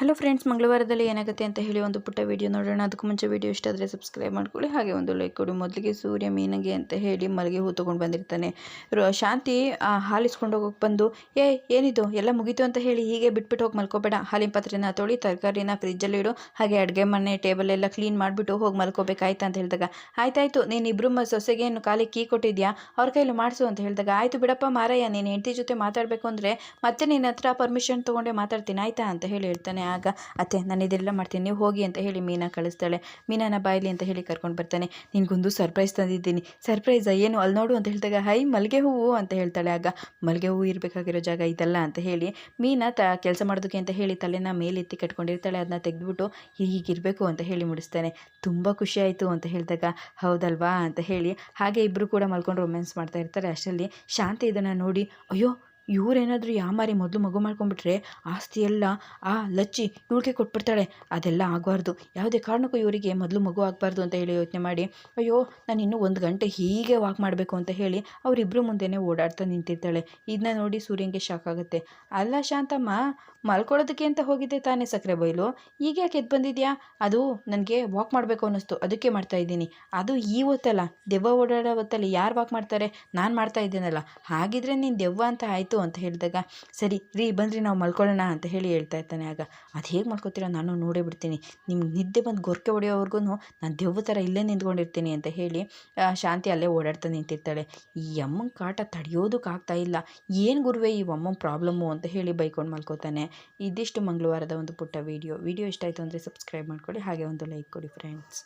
Hello friends ಮಂಗಳವಾರದಲ್ಲಿ ಏನಾಗುತ್ತೆ ಅಂತ ಹೇಳಿ ಒಂದು ಪುಟ್ಟ ವಿಡಿಯೋ ನೋಡೋಣ. ಅದಕ್ಕೂ ಮುಂಚೆ ವಿಡಿಯೋ ಇಷ್ಟ ಆದರೆ ಸಬ್ಸ್ಕ್ರೈಬ್ ಮಾಡ್ಕೊಳ್ಳಿ. ಹಾಗೆ ಒಂದು ಲೈಕ್ ಕೊಡಿ. ಮೊದಲಿಗೆ ಸೂರ್ಯ ಮೀನಿಗೆ ಅಂತ ಹೇಳಿ ಮಲ್ಲಿಗೆ ಹೂ ತೊಗೊಂಡು ಬಂದಿರ್ತಾನೆ. ಶಾಂತಿ ಹಾಲಿಸ್ಕೊಂಡು ಹೋಗೋಕೆ ಬಂದು, ಏ, ಏನಿದು? ಎಲ್ಲ ಮುಗೀತು ಅಂತ ಹೇಳಿ ಹೀಗೆ ಬಿಟ್ಬಿಟ್ಟು ಹೋಗಿ ಮಲ್ಕೋಬೇಡ. ಹಾಲಿನ ಪಾತ್ರೆನ ತೊಳಿ, ತರಕಾರಿನ ಫ್ರಿಜ್ಜಲ್ಲಿ ಇಡು. ಹಾಗೆ ಅಡುಗೆ ಮನೆ ಟೇಬಲ್ ಎಲ್ಲ ಕ್ಲೀನ್ ಮಾಡಿಬಿಟ್ಟು ಹೋಗಿ ಮಲ್ಕೋಬೇಕಾಯ್ತಾ ಅಂತ ಹೇಳಿದಾಗ, ಆಯ್ತಾಯ್ತು ನೀನು ಇಬ್ಬರು ಸೊಸೆಗೆ ಏನು ಕಾಲಿಗೆ ಕೀ ಕೊಟ್ಟಿದ್ಯಾ? ಅವ್ರ ಕೈಲಿ ಮಾಡಿಸು ಅಂತ ಹೇಳಿದಾಗ, ಆಯಿತು ಬಿಡಪ್ಪ ಮಾರಯ್ಯ, ನೀನು ಹೆಂಡತಿ ಜೊತೆ ಮಾತಾಡಬೇಕು ಅಂದರೆ ಮತ್ತೆ ನಿನ್ನ ಹತ್ರ ಪರ್ಮಿಷನ್ ತೊಗೊಂಡೆ ಮಾತಾಡ್ತೀನಿ. ಆಯ್ತಾ? ಅಂತ ಹೇಳಿ ಹೇಳ್ತಾನೆ. ಆಗ, ಅತ್ತೆ, ನಾನು ಇದೆಲ್ಲ ಮಾಡ್ತೀನಿ, ನೀವು ಹೋಗಿ ಅಂತ ಹೇಳಿ ಮೀನಾ ಕಳಿಸ್ತಾಳೆ. ಮೀನಾನ ಬಾಯ್ಲಿ ಅಂತ ಹೇಳಿ ಕರ್ಕೊಂಡು ಬರ್ತಾನೆ. ನಿನಗೊಂದು ಸರ್ಪ್ರೈಸ್ ತಂದಿದ್ದೀನಿ. ಸರ್ಪ್ರೈಸಾ ಏನು? ಅಲ್ಲಿ ನೋಡು ಅಂತ ಹೇಳಿದಾಗ, ಹೈ ಮಲ್ಲಿಗೆ ಹೂವು ಅಂತ ಹೇಳ್ತಾಳೆ. ಆಗ ಮಲ್ಲಿಗೆ ಹೂವು ಇರಬೇಕಾಗಿರೋ ಜಾಗ ಇದೆಲ್ಲ ಅಂತ ಹೇಳಿ ಮೀನಾ ತ ಕೆಲಸ ಮಾಡೋದಕ್ಕೆ ಅಂತ ಹೇಳಿ ತಲೆನ ಮೇಲೆತ್ತಿ ಕಟ್ಕೊಂಡಿರ್ತಾಳೆ. ಅದನ್ನ ತೆಗೆದ್ಬಿಟ್ಟು, ಹೀಗಿರಬೇಕು ಅಂತ ಹೇಳಿ ಮುಡಿಸ್ತಾನೆ. ತುಂಬ ಖುಷಿ ಆಯಿತು ಅಂತ ಹೇಳಿದಾಗ, ಹೌದಲ್ವಾ ಅಂತ ಹೇಳಿ ಹಾಗೆ ಇಬ್ಬರು ಕೂಡ ಮಲ್ಕೊಂಡು ರೊಮ್ಯಾನ್ಸ್ ಮಾಡ್ತಾ ಇರ್ತಾರೆ. ಅಷ್ಟರಲ್ಲಿ ಶಾಂತಿ ಇದನ್ನು ನೋಡಿ, ಅಯ್ಯೋ ಇವರೇನಾದರೂ ಯಾಮಾರಿ ಮೊದಲು ಮಗು ಮಾಡ್ಕೊಂಡ್ಬಿಟ್ರೆ ಆಸ್ತಿ ಎಲ್ಲ ಆ ಲಚ್ಚಿ ಇವಳಿಗೆ ಕೊಟ್ಬಿಡ್ತಾಳೆ. ಅದೆಲ್ಲ ಆಗಬಾರ್ದು. ಯಾವುದೇ ಕಾರಣಕ್ಕೂ ಇವರಿಗೆ ಮೊದಲು ಮಗು ಆಗಬಾರ್ದು ಅಂತ ಹೇಳಿ ಯೋಚನೆ ಮಾಡಿ, ಅಯ್ಯೋ, ನಾನು ಇನ್ನೂ ಒಂದು ಗಂಟೆ ಹೀಗೆ ವಾಕ್ ಮಾಡಬೇಕು ಅಂತ ಹೇಳಿ ಅವರಿಬ್ಬರು ಮುಂದೆನೇ ಓಡಾಡ್ತಾ ನಿಂತಿರ್ತಾಳೆ. ಇದನ್ನ ನೋಡಿ ಸೂರ್ಯನಿಗೆ ಶಾಕ್ ಆಗುತ್ತೆ. ಅಲ್ಲ ಶಾಂತಮ್ಮ, ಮಲ್ಕೊಳ್ಳೋದಕ್ಕೆ ಅಂತ ಹೋಗಿದ್ದೆ ತಾನೇ ಸಕ್ಕರೆ ಬೈಲು? ಈಗ ಯಾಕೆ ಎದ್ದು ಬಂದಿದ್ಯಾ? ಅದು ನನಗೆ ವಾಕ್ ಮಾಡಬೇಕು ಅನ್ನಿಸ್ತು. ಅದಕ್ಕೆ ಮಾಡ್ತಾ ಇದ್ದೀನಿ. ಅದು ಈ ಹೊತ್ತಲ್ಲ. ದೆವ್ವ ಓಡಾಡೋ ಹೊತ್ತಲ್ಲಿ ಯಾರು ವಾಕ್ ಮಾಡ್ತಾರೆ? ನಾನು ಮಾಡ್ತಾ ಇದ್ದೇನಲ್ಲ. ಹಾಗಿದ್ರೆ ನೀನು ದೆವ್ವ ಅಂತ ಆಯಿತು. ಅಂತ ಹೇಳಿದಾಗ, ಸರಿ, ರೀ, ಬಂದ್ರಿ, ನಾವು ಮಲ್ಕೊಳ್ಳೋಣ ಅಂತ ಹೇಳಿ ಹೇಳ್ತಾ ಇರ್ತಾನೆ. ಆಗ, ಅದು ಹೇಗೆ ಮಾಡ್ಕೋತೀರ ನಾನು ನೋಡೇ ಬಿಡ್ತೀನಿ. ನಿಮ್ಗೆ ನಿದ್ದೆ ಬಂದು ಗೊರಕೆ ಹೊಡೆಯೋವರೆಗೂ ನಾನು ದೆವ್ವ ಥರ ಇಲ್ಲೇ ನಿಂತ್ಕೊಂಡಿರ್ತೀನಿ ಅಂತ ಹೇಳಿ ಶಾಂತಿ ಅಲ್ಲೇ ಓಡಾಡ್ತಾ ನಿಂತಿರ್ತಾಳೆ. ಈ ಅಮ್ಮನ ಕಾಟ ತಡೆಯೋದಕ್ಕಾಗ್ತಾ ಇಲ್ಲ. ಏನು ಗುರುವೇ ಈ ಅಮ್ಮನ ಪ್ರಾಬ್ಲಮ್ಮು ಅಂತ ಹೇಳಿ ಬೈಕೊಂಡು ಮಲ್ಕೋತಾನೆ. ಇದಿಷ್ಟು ಮಂಗಳವಾರದ ಒಂದು ಪುಟ್ಟ ವಿಡಿಯೋ. ವೀಡಿಯೋ ಇಷ್ಟ ಆಯಿತು ಅಂದರೆ ಸಬ್ಸ್ಕ್ರೈಬ್ ಮಾಡ್ಕೊಳ್ಳಿ. ಹಾಗೆ ಒಂದು ಲೈಕ್ ಕೊಡಿ, ಫ್ರೆಂಡ್ಸ್.